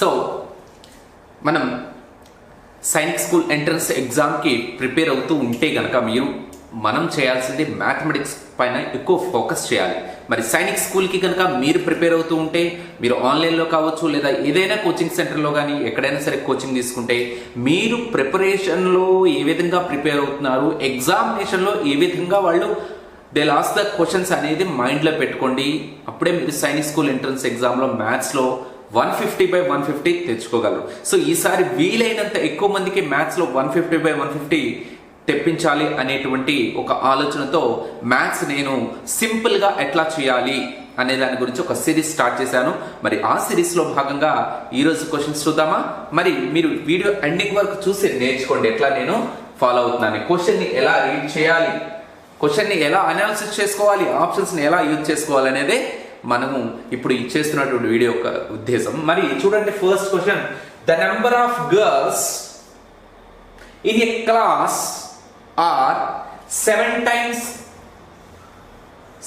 So మనం Sainik school entrance ఎగ్జామ్కి prepare అవుతూ ఉంటే కనుక మీరు మనం చేయాల్సింది మ్యాథమెటిక్స్ పైన ఎక్కువ ఫోకస్ చేయాలి. మరి సైనిక్ స్కూల్కి కనుక మీరు ప్రిపేర్ అవుతూ ఉంటే మీరు ఆన్లైన్లో కావచ్చు లేదా ఏదైనా కోచింగ్ సెంటర్లో కానీ ఎక్కడైనా సరే కోచింగ్ తీసుకుంటే మీరు ప్రిపరేషన్లో ఏ విధంగా ప్రిపేర్ అవుతున్నారు ఎగ్జామినేషన్లో ఏ విధంగా వాళ్ళు దే లాస్ ద క్వశ్చన్స్ అనేది మైండ్లో పెట్టుకోండి. అప్పుడే మీరు సైనిక్ స్కూల్ ఎంట్రన్స్ ఎగ్జామ్లో మ్యాథ్స్లో one fifty by one fifty తెచ్చుకోగలరు. So ఈసారి వీలైనంత ఎక్కువ మందికి మ్యాథ్స్లో one fifty by one fifty తెప్పించాలి అనేటువంటి ఒక ఆలోచనతో మ్యాథ్స్ నేను సింపుల్గా ఎట్లా చేయాలి అనే దాని గురించి ఒక సిరీస్ స్టార్ట్ చేశాను. మరి ఆ సిరీస్లో భాగంగా ఈరోజు క్వశ్చన్స్ చూద్దామా? మరి మీరు వీడియో ఎండింగ్ వరకు చూసి నేర్చుకోండి ఎట్లా నేను ఫాలో అవుతున్నాను. క్వశ్చన్ని ఎలా రీడ్ చేయాలి? క్వశ్చన్ని ఎలా అనాలిసిస్ చేసుకోవాలి? ఆప్షన్స్ని ఎలా యూజ్ చేసుకోవాలి అనేది మనము ఇప్పుడు ఇచ్చేస్తున్నటువంటి వీడియో యొక్క ఉద్దేశం. మరి చూడండి first question the number of girls in a class are seven times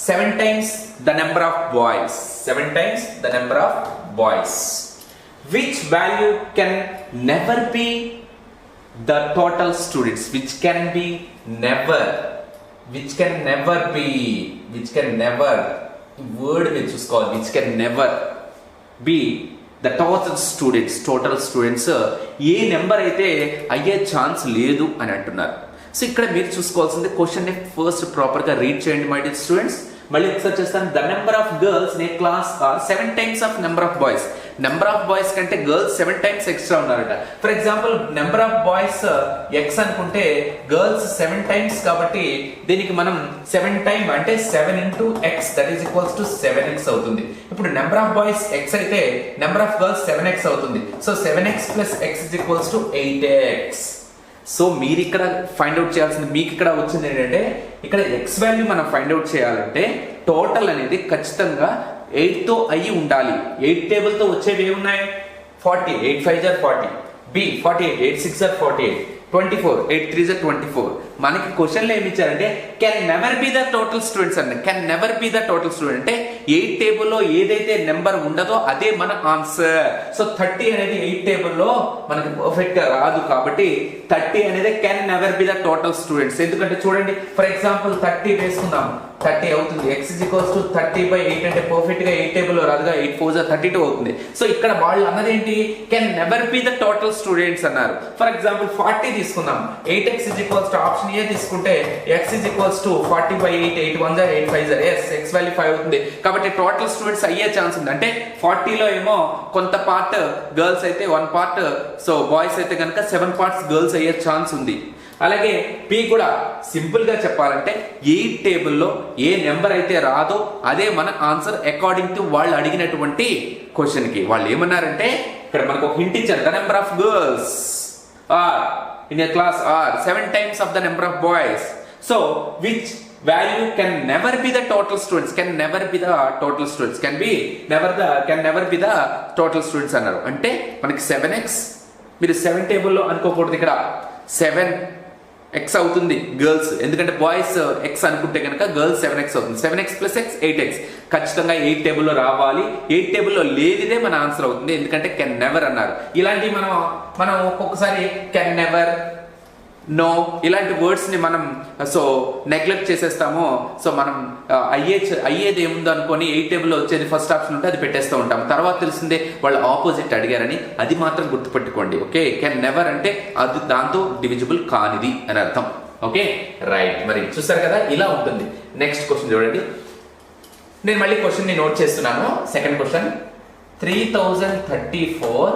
seven times the number of boys seven times the number of boys which value can never be the total students which can be never which can never be which can never word మీరు చూసుకోవాలి which can never be the total students total students A number అయితే అయ్యే chance లేదు అని అంటున్నారు. So ఇక్కడ మీరు చూసుకోవాల్సింది క్వశ్చన్ ఫస్ట్ ప్రాపర్గా రీడ్ చేయండి మై డియర్ స్టూడెంట్స్ మళ్ళీ ఒకసారి చేస్తాను. ద నెంబర్ ఆఫ్ గర్ల్స్ నే class are seven times of number of boys number of boys కంటే గర్ల్స్ సెవెన్ టైమ్స్ ఎక్స్ట్రా ఉన్నారట. For example number of boys x అనుకుంటే girls seven times కాబట్టి దీనికి మనం సెవెన్ టైమ్ అంటే seven into x that is equals to seven x అవుతుంది. ఇప్పుడు number of boys X అయితే number of girls seven x అవుతుంది. So seven x plus x is equals to eight x so మీరు ఇక్కడ find out చేయాల్సింది మీకు ఇక్కడ వచ్చింది ఏంటంటే ఇక్కడ ఎక్స్ వాల్యూ మనం ఫైండ్ అవుట్ చేయాలంటే టోటల్ అనేది ఖచ్చితంగా ఎయిట్తో అయ్యి ఉండాలి. ఎయిట్ టేబుల్తో వచ్చేవి ఏమున్నాయి? ఫార్టీ. ఎయిట్ ఫైవ్ జార్ forty. B forty eight. Eight six jar forty eight. Twenty four. Eight three jar twenty four. మనకి క్వశ్చన్లు ఏమి ఇచ్చారంటే can never be the total students అండి can never be the total student అంటే eight టేబుల్లో ఏదైతే number ఉండదో అదే మన ఆన్సర్. సో థర్టీ అనేది ఎయిట్ టేబుల్లో మనకి పర్ఫెక్ట్గా రాదు కాబట్టి థర్టీ అనేది can never be the total students ఎందుకంటే చూడండి ఫర్ ఎగ్జాంపుల్ థర్టీ వేసుకుందాం. థర్టీ అవుతుంది. X is equals to thirty by eight అంటే పర్ఫెక్ట్గా ఎయిట్ టేబుల్ రాదుగా? ఎయిట్ ఫోర్ థర్టీ టూ అవుతుంది. సో ఇక్కడ వాళ్ళు అన్నది ఏంటి? Can never be the total students అన్నారు. ఫర్ ఎగ్జాంపుల్ ఫార్టీ తీసుకుందాం. Eight x is equals to option A తీసుకుంటే x is equals to forty by eight eight one jar eight five జార్ yes X value five అవుతుంది. కాబట్టి total students అయ్యే chance ఉంది. అంటే ఫార్టీలో ఏమో కొంత పార్ట్ గర్ల్స్ అయితే వన్ పార్ట్ సో బాయ్స్ అయితే కనుక సెవెన్ పార్ట్స్ గర్ల్స్ అయ్యే ఛాన్స్ ఉంది. అలాగే పి కూడా సింపుల్గా చెప్పాలంటే ఈ టేబుల్లో ఏ నెంబర్ అయితే రాదో అదే మన ఆన్సర్ అకార్డింగ్ టు వాళ్ళు అడిగినటువంటి క్వశ్చన్కి. వాళ్ళు ఏమన్నారంటే ఇక్కడ మనకు ఒక హింట్ ఇచ్చారు the number of girls are in a class are seven times of the number of boys so which value can never be the total students can never be the total students can be never the can never be the total students అన్నారు. అంటే మనకి seven X మీరు seven టేబుల్లో అనుకోకూడదు ఇక్కడ. Seven X అవుతుంది girls ఎందుకంటే boys X అనుకుంటే కనుక గర్ల్స్ సెవెన్ ఎక్స్ అవుతుంది. Seven x plus x eight x ఖచ్చితంగా ఎయిట్ టేబుల్లో రావాలి. ఎయిట్ టేబుల్లో లేనిదే మన ఆన్సర్ అవుతుంది. ఎందుకంటే కెన్ నెవర్ అన్నారు. ఇలాంటివి మనం మనం ఒక్కొక్కసారి కెన్ నెవర్ నో ఇలాంటి వర్డ్స్ని మనం సో నెగ్లెక్ట్ చేసేస్తాము. సో మనం అయ్యే అయ్యేది ఏముందో అనుకొని ఎయిట్ టేబుల్లో వచ్చేది ఫస్ట్ ఆప్షన్ ఉంటే అది పెట్టేస్తూ ఉంటాం. తర్వాత తెలిసిందే వాళ్ళు ఆపోజిట్ అడిగారని అది మాత్రం గుర్తుపెట్టుకోండి ఓకే కెన్ నెవర్ అంటే అది దాంతో డివిజిబుల్ కానిది అని అర్థం ఓకే రైట్ మరి చూసారు కదా ఇలా ఉంటుంది. నెక్స్ట్ క్వశ్చన్ చూడండి. నేను మళ్ళీ క్వశ్చన్ని నోట్ చేస్తున్నాను. Second question three thousand thirty four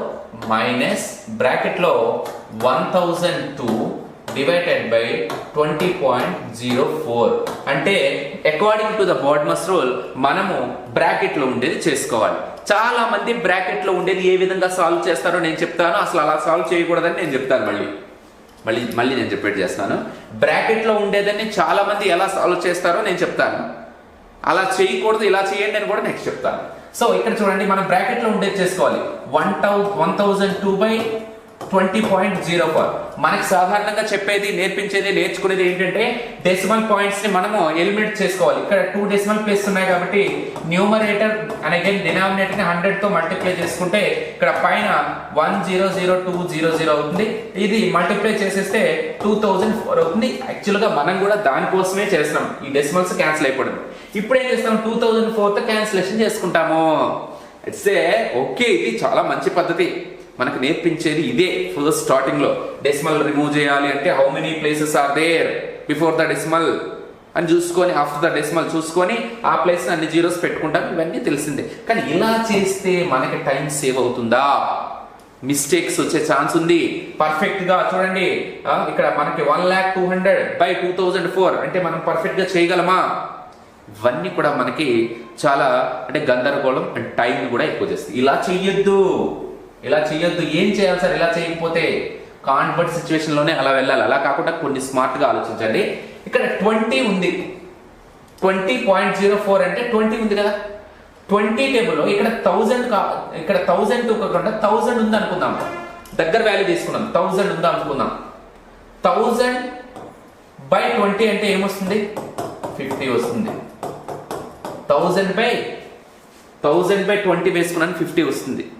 minus బ్రాకెట్లో one thousand two divided by twenty point zero four అంటే according to the BODMAS rule మనము బ్రాకెట్లో ఉండేది చేసుకోవాలి. చాలా మంది బ్రాకెట్లో ఉండేది ఏ విధంగా సాల్వ్ చేస్తారో నేను చెప్తాను. అసలు అలా సాల్వ్ చేయకూడదని నేను చెప్తాను మళ్ళీ. మళ్ళీ మళ్ళీ నేను చెప్పేది చేస్తాను. బ్రాకెట్లో ఉండేదని చాలా మంది ఎలా సాల్వ్ చేస్తారో నేను చెప్తాను. అలా చేయకూడదు ఇలా చేయండి అని కూడా నెక్స్ట్ చెప్తాను. సో ఇక్కడ చూడండి మనం బ్రాకెట్లో ఉండేది చేసుకోవాలి. One thou one thousand two by twenty point zero four. మనకి సాధారణంగా చెప్పేది నేర్పించేది నేర్చుకునేది ఏంటంటే డెసిమల్ పాయింట్స్ని మనము ఎలిమినేట్ చేసుకోవాలి. ఇక్కడ టూ డెసిమల్ ప్లేస్ ఉన్నాయి కాబట్టి న్యూమరేటర్ అండ్ అగైన్ డినామినేటర్ని హండ్రెడ్తో మల్టిప్లై చేసుకుంటే ఇక్కడ పైన one zero zero two zero zero అవుతుంది. ఇది మల్టిప్లై చేసేస్తే టూ థౌజండ్ ఫోర్ అవుతుంది. యాక్చువల్గా మనం కూడా దానికోసమే చేస్తున్నాం. ఈ డెసిమల్స్ క్యాన్సిల్ అయిపోవడం. ఇప్పుడు ఏం చేస్తాం? టూ థౌజండ్ ఫోర్తో క్యాన్సిలేషన్ చేసుకుంటాము. ఇట్స్ ఓకే ఇది చాలా మంచి పద్ధతి. మనకు నేర్పించేది ఇదే ఫస్ట్ స్టార్టింగ్లో. డెసిమల్ రిమూవ్ చేయాలి అంటే how many places are there before the decimal అని చూసుకొని ఆఫ్టర్ ద డెసిమల్ చూసుకొని ఆ ప్లేస్ అన్ని జీరోస్ పెట్టుకుంటాం ఇవన్నీ తెలిసిందే. కానీ ఇలా చేస్తే మనకి టైం సేవ్ అవుతుందా? మిస్టేక్స్ వచ్చే ఛాన్స్ ఉంది. పర్ఫెక్ట్గా చూడండి. ఇక్కడ మనకి one lakh two hundred by two thousand four అంటే మనం పర్ఫెక్ట్గా చేయగలమా? ఇవన్నీ కూడా మనకి చాలా అంటే గందరగోళం అండ్ టైం కూడా ఎక్కువ చేస్తుంది ఇలా చెయ్యొద్దు. ఇలా చేయొద్దు ఏం చేయాలి సార్? ఇలా చేయకపోతే కాన్వర్ట్ సిచ్యువేషన్లోనే అలా వెళ్ళాలి. అలా కాకుండా కొన్ని స్మార్ట్గా ఆలోచించండి. ఇక్కడ ట్వంటీ ఉంది. ట్వంటీ పాయింట్ జీరో ఫోర్ అంటే ట్వంటీ ఉంది కదా? ట్వంటీ టేబుల్లో ఇక్కడ థౌజండ్ కా ఇక్కడ థౌజండ్ టూ కాకుండా థౌజండ్ ఉంది అనుకుందాం. దగ్గర వాల్యూ తీసుకున్నాం. థౌజండ్ ఉందా అనుకుందాం. థౌజండ్ బై ట్వంటీ అంటే ఏమొస్తుంది? ఫిఫ్టీ వస్తుంది. Thousand by thousand by twenty వేసుకున్నాను ఫిఫ్టీ వస్తుంది.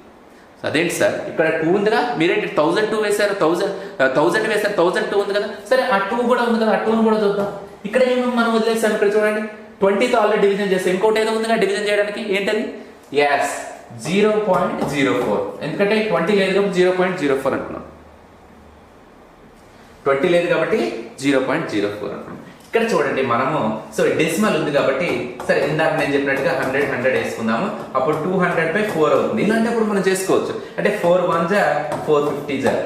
అదేంటి సార్? ఇక్కడ టూ ఉందిగా? మీరేంటి థౌజండ్ టూ వేశారు? థౌజండ్ థౌజండ్ వేశారు థౌజండ్ టూ ఉంది కదా? సరే ఆ టూ కూడా ఉంది కదా ఆ టూని కూడా చూద్దాం. ఇక్కడ ఏమి మనం వదిలేసాం ఇక్కడ చూడండి. ట్వంటీతో ఆల్రెడీ డివిజన్ చేస్తాం ఇంకోటి ఏదో ఉందిగా డివిజన్ చేయడానికి? ఏంటది? Yes zero point zero four ఎందుకంటే ట్వంటీ లేదు కాబట్టి జీరో పాయింట్ జీరో ఫోర్ అంటున్నాం ట్వంటీ లేదు కాబట్టి జీరో పాయింట్ జీరో ఫోర్ అంటున్నాం ఇక్కడ చూడండి మనము సో డెసిమల్ ఉంది కాబట్టి సరే ఇందాక నేను చెప్పినట్టుగా హండ్రెడ్ హండ్రెడ్ వేసుకుందాము. అప్పుడు టూ హండ్రెడ్ బై ఫోర్ అవుతుంది. ఇలాంటప్పుడు మనం చేసుకోవచ్చు. అంటే ఫోర్ వన్ జా ఫోర్ ఫిఫ్టీ జా.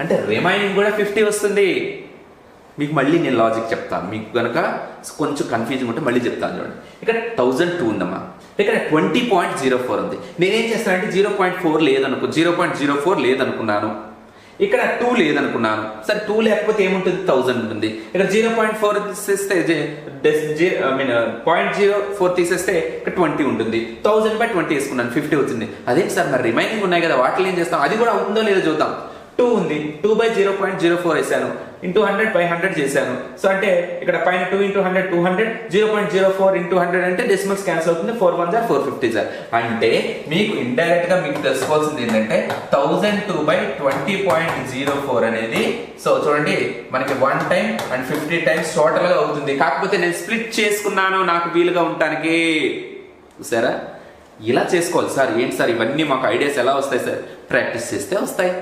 అంటే రిమైనింగ్ కూడా ఫిఫ్టీ వస్తుంది. మీకు మళ్ళీ నేను లాజిక్ చెప్తాను. మీకు కనుక కొంచెం కన్ఫ్యూజన్ ఉంటే మళ్ళీ చెప్తాను చూడండి. ఇక్కడ థౌజండ్ టూ ఉందమ్మా. ఇక్కడ ట్వంటీ పాయింట్ జీరో ఫోర్ ఉంది. నేనేం చేస్తానంటే జీరో పాయింట్ ఫోర్ లేదనుకో జీరో పాయింట్ జీరో ఫోర్ లేదనుకున్నాను. ఇక్కడ టూ లేదనుకున్నాను. సరే టూ లేకపోతే ఏముంటుంది? థౌజండ్ ఉంటుంది. ఇక్కడ జీరో పాయింట్ ఫోర్ తీసేస్తే I mean point zero four తీసేస్తే ఇక్కడ ట్వంటీ ఉంటుంది. థౌజండ్ బై ట్వంటీ వేసుకున్నాను ఫిఫ్టీ వచ్చింది. అదేంటి సార్ మరి రిమైనింగ్ ఉన్నాయి కదా వాటిలో ఏం చేస్తాం? అది కూడా ఉందో లేదో చూద్దాం. టూ ఉంది. Two by zero point zero four వేసాను. ఇంటూ హండ్రెడ్ బై హండ్రెడ్ చేశాను. సో అంటే ఇక్కడ పైన two into hundred two hundred zero point zero four into hundred అంటే డెసిమల్స్ క్యాన్సిల్ అవుతుంది ఫోర్ వన్ జార్ ఫోర్ ఫిఫ్టీ జార్ అంటే మీకు ఇండైరెక్ట్గా మీకు తెలుసుకోవాల్సింది ఏంటంటే thousand two by twenty point zero four అనేది సో చూడండి మనకి one time and fifty times టోటల్గా అవుతుంది. కాకపోతే నేను స్ప్లిట్ చేసుకున్నాను నాకు వీలుగా ఉండటానికి. సరే ఇలా చేసుకోవాలి సార్. ఏంటి సార్? ఇవన్నీ మాకు ఐడియాస్ ఎలా వస్తాయి సార్? ప్రాక్టీస్ చేస్తే వస్తాయి.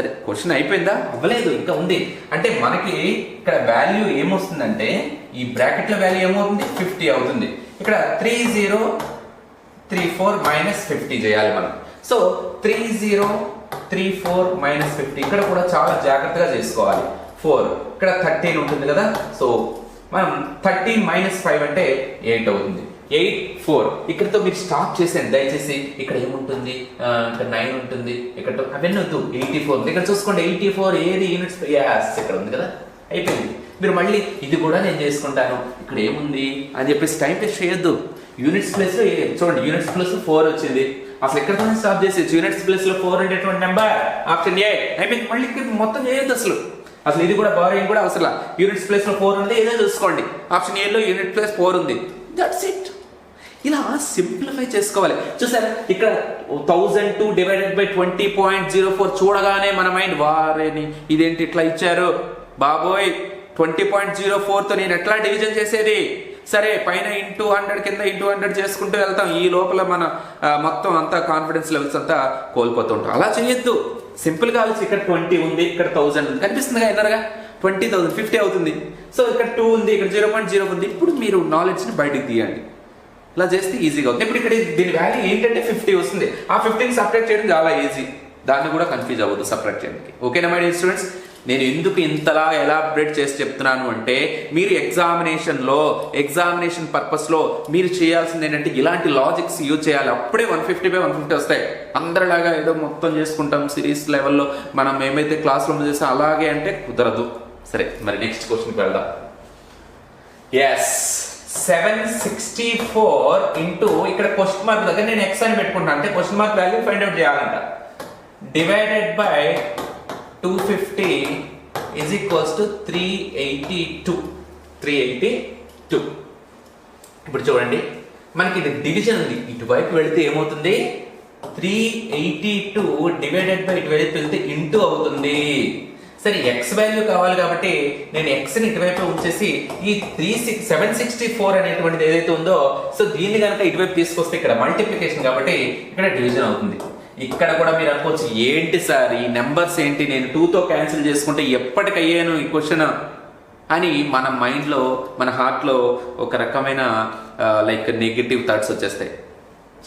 సరే క్వశ్చన్ అయిపోయిందా? అవ్వలేదు ఇంకా ఉంది. అంటే మనకి ఇక్కడ వాల్యూ ఏమొస్తుందంటే ఈ బ్రాకెట్ల వాల్యూ ఏమవుతుంది? ఫిఫ్టీ అవుతుంది. ఇక్కడ three zero three four minus fifty చేయాలి మనం. So three zero three four minus fifty ఇక్కడ కూడా చాలా జాగ్రత్తగా చేసుకోవాలి. ఫోర్ ఇక్కడ థర్టీన్ ఉంటుంది కదా? సో మనం థర్టీన్ మైనస్ ఫైవ్ అంటే ఎయిట్ అవుతుంది. Eight four. ఇక్కడతో మీరు స్టాప్ చేసేయండి. దయచేసి ఇక్కడ ఏముంటుంది? ఇక్కడ నైన్ ఉంటుంది. ఇక్కడ అవన్నీ వద్దు. ఎయిటీ ఫోర్ ఇక్కడ చూసుకోండి. ఎయిటీ ఫోర్ ఏది? యూనిట్స్ యాస్ ఇక్కడ ఉంది కదా? అయిపోయింది. మీరు మళ్ళీ ఇది కూడా నేను చేసుకుంటాను. ఇక్కడ ఏముంది? అని చెప్పేసి టైం టెస్ట్ చేయొద్దు. యూనిట్స్ ప్లేస్లో చూడండి. యూనిట్స్ ప్లస్ ఫోర్ వచ్చింది. అసలు ఎక్కడ స్టాప్ చేసేది యూనిట్స్ ప్లేస్లో ఫోర్ ఉండేటువంటి నెంబర్ ఆప్షన్ ఏ అయిపోయింది. మళ్ళీ మొత్తం చేయొద్దు అసలు. అసలు ఇది కూడా బారోయింగ్ కూడా అవసరం యూనిట్స్ ప్లేస్లో ఫోర్ ఉంది. ఏదో చూసుకోండి. ఆప్షన్ ఏలో యూనిట్ ప్లేస్ ఫోర్ ఉంది. దట్స్ ఇట్ ఇలా సింప్లిఫై చేసుకోవాలి. చూసారా? ఇక్కడ thousand two divided by twenty point zero four చూడగానే మన మైండ్ వారేని ఇదేంటి ఇట్లా ఇచ్చారు? బాబోయ్ ట్వంటీ పాయింట్ జీరో ఫోర్తో నేను ఎట్లా డివిజన్ చేసేది? సరే పైన ఇంటూ హండ్రెడ్ కింద ఇంటూ హండ్రెడ్ చేసుకుంటూ వెళ్తాం. ఈ లోపల మన మొత్తం అంతా కాన్ఫిడెన్స్ లెవెల్స్ అంతా కోల్పోతూ ఉంటాం. అలా చేయొద్దు. సింపుల్గా ఇక్కడ ట్వంటీ ఉంది ఇక్కడ థౌసండ్ ఉంది. కనిపిస్తుంది ఎన్నరగా ట్వంటీ థౌసండ్ ఫిఫ్టీ అవుతుంది. సో ఇక్కడ టూ ఉంది ఇక్కడ జీరో పాయింట్ జీరో ఉంది. ఇప్పుడు మీరు నాలెడ్జ్ని బయటికి తీయండి. ఇలా చేస్తే ఈజీగా అవుతుంది. ఇప్పుడు ఇక్కడ దీని వాల్యూ ఏంటంటే ఫిఫ్టీ వస్తుంది. ఆ ఫిఫ్టీని సపరేట్ చేయడం చాలా ఈజీ దాన్ని కూడా కన్ఫ్యూజ్ అవ్వద్దు సపరేట్ చేయడానికి. ఓకేనా మై డియర్ స్టూడెంట్స్ నేను ఎందుకు ఇంతలా ఎలాబరేట్ చేసి చెప్తున్నాను అంటే మీరు ఎగ్జామినేషన్లో ఎగ్జామినేషన్ పర్పస్లో మీరు చేయాల్సింది ఏంటంటే ఇలాంటి లాజిక్స్ యూజ్ చేయాలి. అప్పుడే one fifty by one fifty వస్తాయి. అందరిలాగా ఏదో మొత్తం చేసుకుంటాం సిరీస్ లెవెల్లో మనం ఏమైతే క్లాస్ రూమ్ అలాగే అంటే కుదరదు. సరే మరి నెక్స్ట్ క్వశ్చన్కి వెళ్దాం. Yes seven sixty four into ఇక్కడ క్వశ్చన్ మార్క్ దగ్గర నేను ఎక్స్ అని పెట్టుకుంటాను అంటే question mark value find out చేయాలంట. Divided by two fifty is equals to three eighty two three eighty two ఇప్పుడు చూడండి మనకి ఇది డివిజన్ ఉంది. ఇటువైపు వెళితే ఏమవుతుంది? Three eighty two divided by ఇటువైపు వెళ్తే ఇంటూ అవుతుంది. సరే ఎక్స్ వాల్యూ కావాలి కాబట్టి నేను ఎక్స్ని ఇటువైపు ఉంచేసి ఈ three six seven sixty four అనేటువంటిది ఏదైతే ఉందో సో దీన్ని కనుక ఇటువైపు తీసుకొస్తే ఇక్కడ మల్టిప్లికేషన్ కాబట్టి ఇక్కడ డివిజన్ అవుతుంది. ఇక్కడ కూడా మీరు అనుకోవచ్చు ఏంటి సార్ ఈ నెంబర్స్ ఏంటి? నేను టూతో క్యాన్సిల్ చేసుకుంటే ఎప్పటికయ్యాను ఈ క్వశ్చన్ అని మన మైండ్లో మన హార్ట్లో ఒక రకమైన లైక్ నెగిటివ్ థాట్స్ వచ్చేస్తాయి.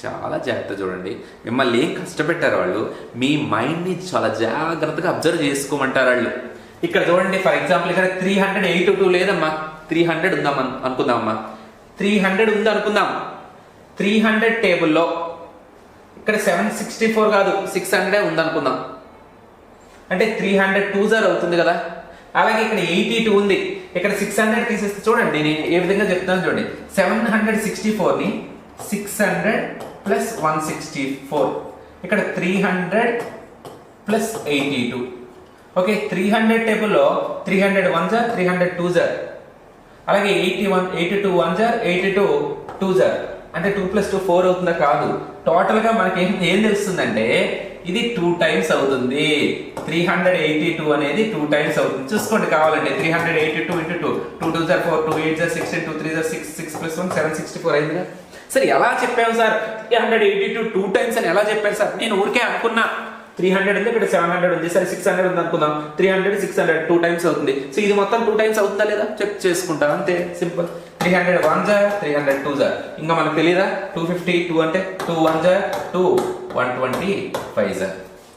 చాలా జాగ్రత్త చూడండి. మిమ్మల్ని ఏం కష్టపెట్టారు వాళ్ళు? మీ మైండ్ని చాలా జాగ్రత్తగా అబ్జర్వ్ చేసుకోమంటారు వాళ్ళు. ఇక్కడ చూడండి ఫర్ ఎగ్జాంపుల్ ఇక్కడ త్రీ హండ్రెడ్ ఎయిట్ టూ లేదమ్మా. త్రీ హండ్రెడ్ ఉందాం అనుకుందామమ్మా త్రీ హండ్రెడ్ ఉంది అనుకుందాం. త్రీ హండ్రెడ్ టేబుల్లో ఇక్కడ సెవెన్ సిక్స్టీ ఫోర్ కాదు సిక్స్ హండ్రెడ్ ఉంది అనుకుందాం. అంటే త్రీ హండ్రెడ్ టూ జార్ అవుతుంది కదా. అలాగే ఇక్కడ ఎయిటీ టూ ఉంది. ఇక్కడ సిక్స్ హండ్రెడ్ తీసేస్తే చూడండి నేను ఏ విధంగా చెప్తాను చూడండి. Seven hundred sixty ఫోర్ని six hundred plus one sixty four ఇక్కడ three hundred plus eighty two okay three hundred టేబుల్లో త్రీ హండ్రెడ్ వన్ జార్ త్రీ హండ్రెడ్ టూ జార్ అలాగే eighty one eighty two one jar eighty two two జార్ అంటే two plus two four అవుతుందా కాదు. టోటల్గా మనకి ఏం ఏం తెలుస్తుందంటే ఇది టూ టైమ్స్ అవుతుంది. త్రీ హండ్రెడ్ ఎయిటీ టూ అనేది టూ టైమ్స్ అవుతుంది. చూసుకోండి కావాలంటే three hundred eighty two into two two two jar four two eight జార్ sixteen two three jar six six plus one seven sixty four అయిందిగా? సరే ఎలా చెప్పాను sir? Three hundred eighty two two times అని ఎలా చెప్పాను సార్? నేను ఊరికే అనుకున్నా. త్రీ హండ్రెడ్ ఉంది ఇక్కడ సెవెన్ హండ్రెడ్ ఉంది. సరే సిక్స్ హండ్రెడ్ ఉంది అనుకుందాం. Three hundred six hundred two times అవుతుంది. సో ఇది మొత్తం టూ టైమ్స్ అవుతుందా లేదా? చెక్ చేసుకుంటాను అంతే సింపుల్. త్రీ హండ్రెడ్ వన్ జా త్రీ హండ్రెడ్ టూ జా ఇంకా మనకు తెలియదా టూ ఫిఫ్టీ టూ అంటే టూ వన్ జా టూ వన్ ట్వంటీ ఫైవ్ జా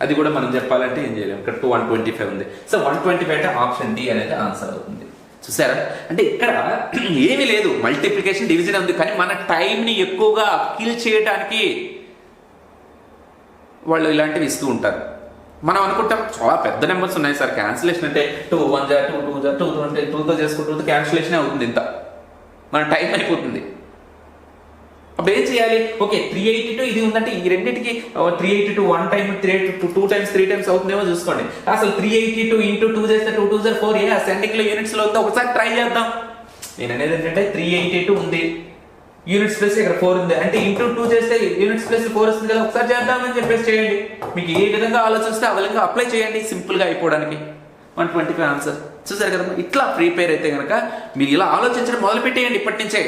అది కూడా మనం చెప్పాలంటే ఏం చేయలేము ఇక్కడ టూ వన్ ట్వంటీ ఫైవ్ ఉంది. సో వన్ ట్వంటీ ఫైవ్ అంటే ఆప్షన్ డి అనేది ఆన్సర్ అవుతుంది. చూసారా అంటే ఇక్కడ ఏమీ లేదు మల్టిప్లికేషన్ డివిజన్ ఉంది కానీ మన టైంని ఎక్కువగా కిల్ చేయడానికి వాళ్ళు ఇలాంటివి ఇస్తూ ఉంటారు మనం అనుకుంటాం చాలా పెద్ద నెంబర్స్ ఉన్నాయి సార్ క్యాన్సిలేషన్ అంటే టూ వన్ జా టూ టూ జా టూ టూ అంటే టూతో చేసుకుంటూ క్యాన్సిలేషన్ అవుతుంది ఇంత మన టైం అయిపోతుంది అప్పుడు ఏం చేయాలి. ఓకే త్రీ ఎయిటీ టూ ఇది ఉందంటే ఈ రెండింటికి three eighty two one time three eighty two two times three times అవుతుందేమో చూసుకోండి. అసలు three eighty two into two చేస్తే టూ టూ జర్ ఫోర్ ఏ? అసెండింగ్లో యూనిట్స్లో ఉందో? ఒకసారి ట్రై చేద్దాం. నేను అనేది ఏంటంటే త్రీ ఎయిటీ టూ ఉంది. యూనిట్స్ ప్లస్ ఇక్కడ ఫోర్ ఉంది. అంటే ఇంటూ టూ చేస్తే యూనిట్స్ ప్లస్ ఫోర్ వస్తుంది కదా? ఒకసారి చేద్దామని చెప్పేసి చేయండి. మీకు ఏ విధంగా ఆలోచిస్తే ఆ విధంగా అప్లై చేయండి. సింపుల్గా అయిపోవడానికి. వన్ ట్వంటీ ఫైవ్ ఆన్సర్ చూసారు కదా ఇట్లా ప్రిపేర్ అయితే కనుక మీరు ఇలా ఆలోచించడం మొదలు పెట్టేయండి ఇప్పటి నుంచే.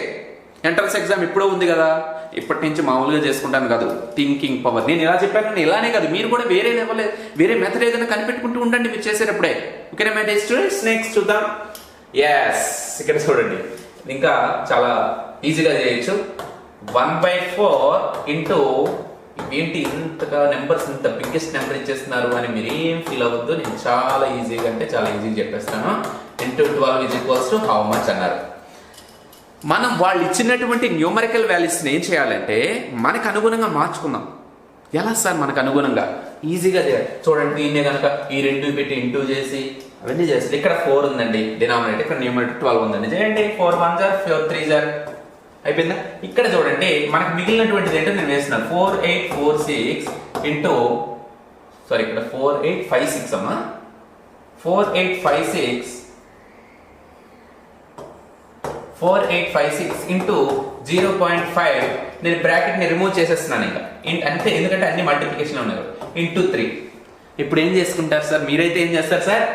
ఎంట్రన్స్ ఎగ్జామ్ ఇప్పుడో ఉంది కదా. ఇప్పటి నుంచి మామూలుగా చేసుకుంటాను కాదు. థింకింగ్ పవర్ నేను ఇలా చెప్పాను ఇలానే కాదు. మీరు కూడా వేరే లెవెల్ వేరే మెథడ్ ఏదైనా కనిపెట్టుకుంటూ ఉండండి మీరు చేసేటప్పుడే. ఓకేనా మై స్టూడెంట్స్ నెక్స్ట్ చూద్దాం. ఎస్ ఇక్కడ చూడండి. ఇంకా చాలా ఈజీగా చేయొచ్చు. వన్ బై ఫోర్ ఇంటూ ఏంటి ఇంతగా నెంబర్స్ ఇంత బిగ్గెస్ట్ నెంబర్ ఇచ్చేస్తున్నారు అని మీరు ఏం ఫీల్ అవ్వద్దు. నేను చాలా ఈజీగా అంటే చాలా ఈజీగా చెప్పేస్తాను. Into twelve is equals to how much అన్నారు. మనం వాళ్ళు ఇచ్చినటువంటి న్యూమరికల్ వాల్యూస్ని ఏం చేయాలంటే మనకు అనుగుణంగా మార్చుకుందాం. ఎలా సార్ మనకు అనుగుణంగా? ఈజీగా చూడండి దీన్నే కనుక ఈ రెండు పెట్టి ఇంటూ చేసి అవన్నీ చేస్తుంది ఇక్కడ ఫోర్ ఉందండి. డినామినేటర్ ఇక్కడ న్యూమరేటర్ ట్వెల్వ్ ఉందండి. చేయండి. ఫోర్ వన్ జార్ ఫోర్ త్రీ జార్ అయిపోయిందా? ఇక్కడ చూడండి మనకు మిగిలినటువంటిది ఏంటో నేను వేస్తున్నాను. Four eight four six into sorry ఇక్కడ ఫోర్ ఎయిట్ ఫైవ్ సిక్స్ అమ్మా. Four eight five six four eight five six into zero point five. నేను బ్రాకెట్ని రిమూవ్ చేసేస్తున్నాను ఇంకా. అంటే ఎందుకంటే అన్ని మల్టిప్లికేషన్ ఉన్నారు. Into three. ఇప్పుడు ఏం చేసుకుంటారు సార్? మీరైతే ఏం చేస్తారు సార్?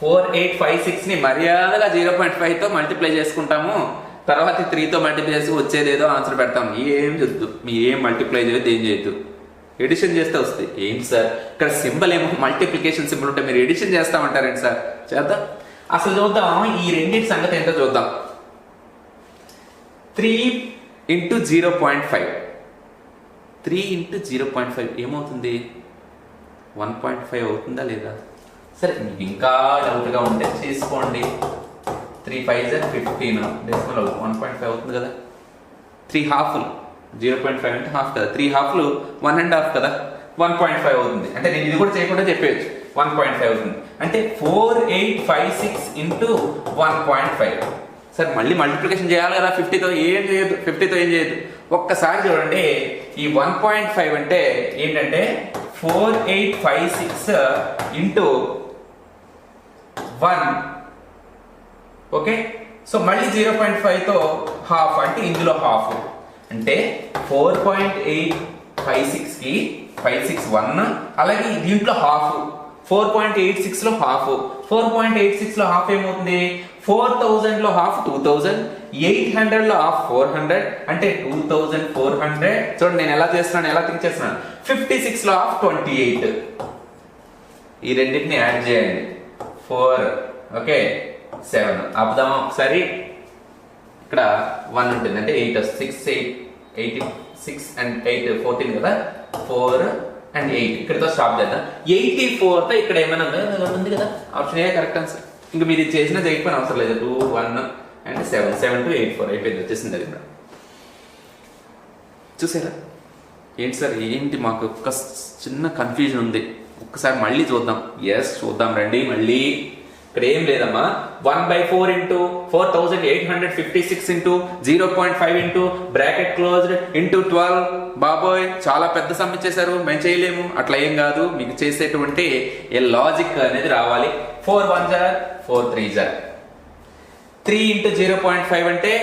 ఫోర్ ఎయిట్ ఫైవ్ సిక్స్ని మర్యాదగా జీరో పాయింట్ ఫైవ్తో మల్టిప్లై చేసుకుంటాము. తర్వాత త్రీతో మల్టిప్లై చేసి వచ్చేది ఏదో ఆన్సర్ పెడతాం ఏం చూద్దు మీరు ఏం మల్టిప్లై చేయొద్దు ఏం చేయొద్దు. ఎడిషన్ చేస్తే వస్తుంది ఏంటి సార్? ఇక్కడ సింబల్ ఏమో మల్టిప్లికేషన్ సింబల్ ఉంటే మీరు ఎడిషన్ చేస్తామంటారేంటి సార్? చేద్దాం. అసలు చూద్దాం. ఈ రెండింటి సంగతి ఏంటో చూద్దాం. Three into zero point five. Three into zero point five ఏమవుతుంది? వన్ పాయింట్ ఫైవ్ అవుతుందా లేదా? సరే మీకు ఇంకా డౌట్గా ఉంటే చేసుకోండి. Three five జర్ fifteen decimal one point five అవుతుంది కదా? త్రీ హాఫ్లు. జీరో పాయింట్ ఫైవ్ అంటే హాఫ్ కదా? త్రీ హాఫ్లు వన్ అండ్ హాఫ్ కదా? వన్ పాయింట్ ఫైవ్ అవుతుంది. అంటే నేను ఇది కూడా చేయకుండా చెప్పేయచ్చు. వన్ పాయింట్ ఫైవ్ అవుతుంది. అంటే four eight five six into one point five. Sir మళ్ళీ మల్టిప్లికేషన్ చేయాలి కదా ఫిఫ్టీతో ఏం చేయదు ఫిఫ్టీతో ఏం చేయదు ఒక్కసారి చూడండి ఈ వన్ పాయింట్ ఫైవ్ అంటే ఏంటంటే four eight five six into one okay so మళ్ళీ జీరో పాయింట్ ఫైవ్తో హాఫ్ అంటే ఇందులో హాఫ్ అంటే ఫోర్ పాయింట్ ఎయిట్ ఫైవ్ సిక్స్కి ఫైవ్ సిక్స్ వన్ అలాగే దీంట్లో హాఫ్ ఫోర్ పాయింట్ ఎయిట్ సిక్స్లో హాఫ్ ఫోర్ పాయింట్ ఎయిట్ సిక్స్లో హాఫ్ ఏమవుతుంది? ఫోర్ థౌజండ్లో హాఫ్ టూ థౌజండ్ ఎయిట్ హండ్రెడ్లో హాఫ్ ఫోర్ హండ్రెడ్ అంటే టూ థౌజండ్ ఫోర్ హండ్రెడ్ చూడండి నేను ఎలా చేస్తున్నాను ఎలా థింక్ చేస్తున్నాను. ఫిఫ్టీ సిక్స్లో హాఫ్ ట్వంటీ ఎయిట్ ఈ రెండింటిని యాడ్ చేయండి. ఫోర్ ఓకే సెవెన్ ఆపుదామా ఒకసారి? ఇక్కడ వన్ ఉంటుంది. అంటే eight six eight eighty six and eight fourteen కదా? Four and eight. ఇక్కడతో స్టాప్ చేద్దాం. ఎయిటీ ఫోర్తో ఇక్కడ ఏమైనా ఉందా? ఉంది? కదా. ఆప్షన్ ఏ కరెక్ట్ ఆన్సర్ ఇంకా మీరు ఇది చేసినా చేయకపోయినా అవసరం లేదు. Two one and seven. Seven two eight four అయిపోయింది. వచ్చేసింది అది ఇక్కడ చూసారా? ఏంటి సార్? ఏంటి మాకు ఒక చిన్న కన్ఫ్యూజన్ ఉంది. ఒక్కసారి మళ్ళీ చూద్దాం. ఎస్ చూద్దాం. రండి మళ్ళీ. ఇక్కడ ఏం లేదమ్మా. One by four into four thousand eight hundred fifty six into zero point five into bracket closed into twelve. బాబోయ్ చాలా పెద్ద సమ్ ఇచ్చేశారు. మేము చేయలేము. అట్లా ఏం కాదు. మీకు చేసేటువంటి ఏ లాజిక్ అనేది రావాలి. ఫోర్ వన్ జార్ four three jar. Three into zero point five అంటే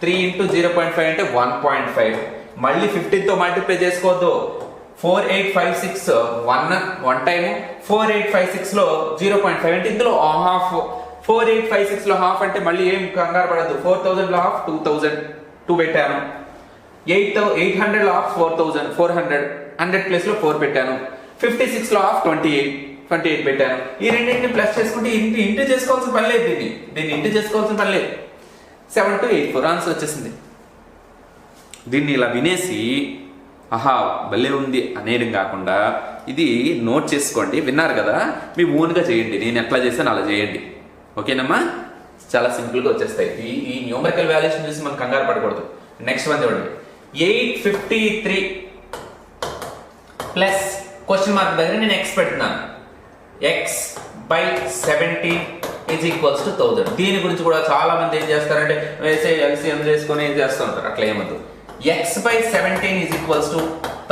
three into zero point five అంటే వన్ పాయింట్ ఫైవ్. మళ్ళీ ఫిఫ్టీన్తో మల్టిప్లై చేసుకోవద్దు. Four eight five six one one time four eight five సిక్స్లో జీరో పాయింట్ ఫైవ్ అంటే ఇందులో half four eight five సిక్స్లో half అంటే మళ్ళీ ఏం కంగారు పడద్దు. ఫోర్ థౌజండ్లో హాఫ్ టూ థౌజండ్ టూ పెట్టాను. ఎయిట్ ఎయిట్ హండ్రెడ్లో half four thousand four hundred hundred ప్లేస్లో ఫోర్ పెట్టాను. ఫిఫ్టీ సిక్స్లో half twenty eight twenty eight పెట్టాను. ఈ రెండింటిని ప్లస్ చేసుకుంటే ఇంటి ఇంటి చేసుకోవాల్సిన పని లేదు దీన్ని. దీన్ని ఇంటి చేసుకోవాల్సిన పని లేదు. Seven two eight four answer వచ్చేసింది. దీన్ని ఇలా వినేసి ఆహా భలే ఉంది అనేది కాకుండా ఇది నోట్ చేసుకోండి. విన్నారు కదా? మీ ఓన్గా చేయండి. నేను ఎట్లా చేశాను అలా చేయండి. ఓకేనమ్మా? చాలా సింపుల్గా వచ్చేస్తాయి. ఈ ఈ న్యూమరికల్ వాల్యుయేషన్ చూసి మనం కంగారు పడకూడదు. నెక్స్ట్ వన్ చూడండి. Eight fifty three plus question mark దగ్గర నేను ఎక్స్ పెడుతున్నాను. X by seventy is equals to thousand దీని గురించి కూడా చాలా మంది ఏం చేస్తారంటే వేసే ఎల్సిఎం చేసుకొని ఏం చేస్తూ ఉంటారు? అట్లా ఏమద్దు X by seventeen is equals to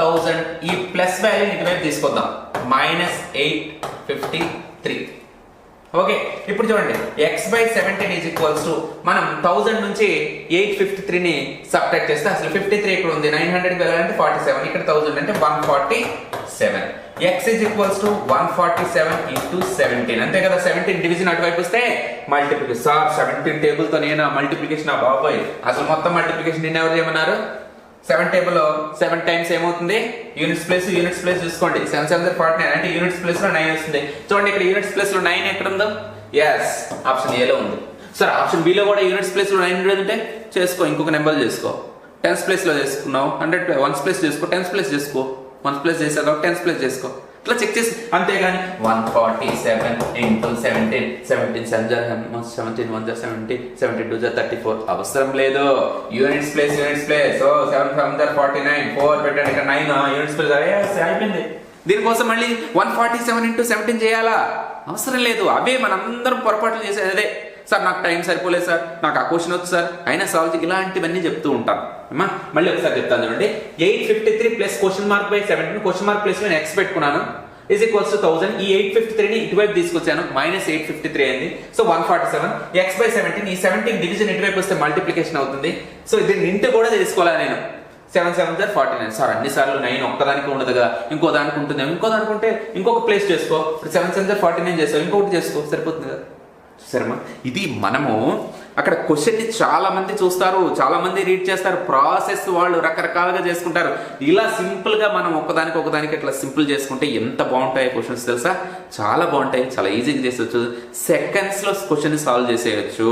thousand ఈ ప్లస్ వాల్యూని ఇటువైపు తీసుకొద్దాం. Minus eight fifty three okay ఇప్పుడు చూడండి. X by seventeen is equals to మనం థౌజండ్ నుంచి ఎయిట్ ఫిఫ్టీ త్రీని సబ్ట్రాక్ట్ చేస్తే అసలు ఫిఫ్టీ త్రీ ఇక్కడ ఉంది. నైన్ హండ్రెడ్ వెళ్ళాలంటే ఫార్టీ సెవెన్ ఇక్కడ థౌజండ్ అంటే one forty seven X is equals to one forty seven into seventeen అంతే కదా సెవెంటీన్ డివిజన్ అటువైపు వస్తే మల్టిప్లికేషన్ సార్ సెవెంటీన్ టేబుల్తో నేను మల్టిప్లికేషన్ ఆ బాబాయ్. అసలు మొత్తం మల్టిప్లికేషన్ నేను ఎవరు చేయమన్నారు? సెవెన్ టేబుల్ సెవెన్ టైమ్స్ ఏమవుతుంది? యూనిట్స్ ప్లేస్ యూనిట్స్ ప్లేస్ చూసుకోండి. సెవెన్ సెవెన్ ఫార్టీ నైన్ అంటే యూనిట్స్ ప్లేస్లో నైన్ వస్తుంది. చూడండి ఇక్కడ యూనిట్స్ ప్లేస్లో నైన్ ఎక్కడ ఉందో ఎస్ ఆప్షన్ ఏలో ఉంది. సార్ ఆప్షన్ బిలో కూడా యూనిట్స్ ప్లేస్లో నైన్ ఉంటే చేసుకో ఇంకొక నెంబర్ చేసుకో. టెన్స్ ప్లేస్లో చేసుకున్నావు. హండ్రెడ్ వన్స్ ప్లేస్ చేసుకో టెన్స్ ప్లేస్ చేసుకో. వన్స్ ప్లేస్ చేసావు టెన్స్ ప్లేస్ చేసుకో. ఇట్లా చెక్ చేసి అంతేగాని one forty seven into seventeen seventeen seven జా సెవెంటీన్ వన్ జా సెవెంటీ సెవెంటీ టూ జా థర్టీ ఫోర్ అవసరం లేదు. Units place units place so seven seven జా ఫార్టీ నైన్ ఫోర్ పెట్టండి ఇక్కడ నైన్ యూనిట్స్ ప్లేస్ అయిపోయింది. దీనికోసం మళ్ళీ one forty seven into seventeen చేయాలా? అవసరం లేదు. అవే మనందరం పొరపాట్లు చేసేది అదే. సార్ నాకు టైం సరిపోలేదు సార్. నాకు ఆ క్వశ్చన్ వచ్చు సార్. అయినా సాల్వ్ ఇలాంటివన్నీ చెప్తూ ఉంటాను. అమ్మా మళ్ళీ ఒకసారి చెప్తాను చూడండి. Eight fifty three plus question mark by seventeen question mark plus నేను ఎక్స్ పెట్టుకున్నాను. ఈజ్ ఈక్వల్స్ టు థౌసండ్ ఈ ఎయిట్ ఫిఫ్టీ త్రీని ఇటువైపు తీసుకొచ్చాను. మైనస్ ఎయిట్ ఫిఫ్టీ త్రీ అయింది. So one forty seven X by seventeen ఈ సెవెంటీన్ డివిజన్ ఇటువైపు వస్తే మల్టిప్లికేషన్ అవుతుంది. సో దీన్ని ఇంటి కూడా తెలుసుకోవాలి నేను? Seven seven sir forty nine sir అన్ని సార్లు నైన్ ఒక్కదానికి ఉండదు కదా. ఇంకో దానికి ఉంటుంది ఇంకో దానికి ఉంటే ఇంకొక ప్లేస్ చేసుకో. Seven seven sir forty nine చేస్తావు ఇంకొకటి చేసుకో. సరిపోతుంది కదా? చూసారమ్మా? ఇది మనము అక్కడ క్వశ్చన్ చాలామంది చాలా మంది చూస్తారు చాలా మంది రీడ్ చేస్తారు ప్రాసెస్ వాళ్ళు రకరకాలుగా చేసుకుంటారు. ఇలా సింపుల్గా మనం ఒకదానికి ఒకదానికి ఇట్లా సింపుల్ చేసుకుంటే ఎంత బాగుంటాయి క్వశ్చన్స్ తెలుసా? చాలా బాగుంటాయి చాలా ఈజీగా చేసేయచ్చు. సెకండ్స్లో క్వశ్చన్ సాల్వ్ చేసేయచ్చు.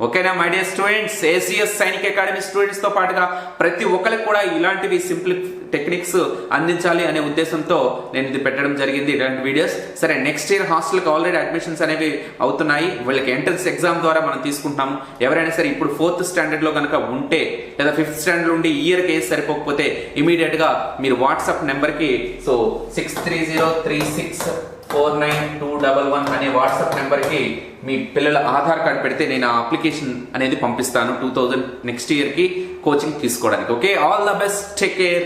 ఓకేనా my dear students ACS Sainik Academy స్టూడెంట్స్తో పాటుగా ప్రతి ఒక్కరికి కూడా ఇలాంటివి సింపుల్ టెక్నిక్స్ అందించాలి అనే ఉద్దేశంతో నేను ఇది పెట్టడం జరిగింది ఇలాంటి వీడియోస్. సరే నెక్స్ట్ ఇయర్ హాస్టల్కి ఆల్రెడీ అడ్మిషన్స్ అనేవి అవుతున్నాయి. వీళ్ళకి ఎంట్రన్స్ ఎగ్జామ్ ద్వారా మనం తీసుకుంటాము. ఎవరైనా సరే ఇప్పుడు ఫోర్త్ స్టాండర్డ్లో కనుక ఉంటే లేదా ఫిఫ్త్ స్టాండర్డ్ ఉండి ఇయర్ కేసు సరిపోకపోతే ఇమీడియట్గా మీరు వాట్సాప్ నెంబర్కి so six three zero three six four nine two double one అనే వాట్సాప్ నెంబర్కి మీ పిల్లల ఆధార్ కార్డ్ పెడితే నేను ఆ అప్లికేషన్ అనేది పంపిస్తాను. టూ థౌజండ్ నెక్స్ట్ ఇయర్కి కోచింగ్ తీసుకోవడానికి. Okay all the best take care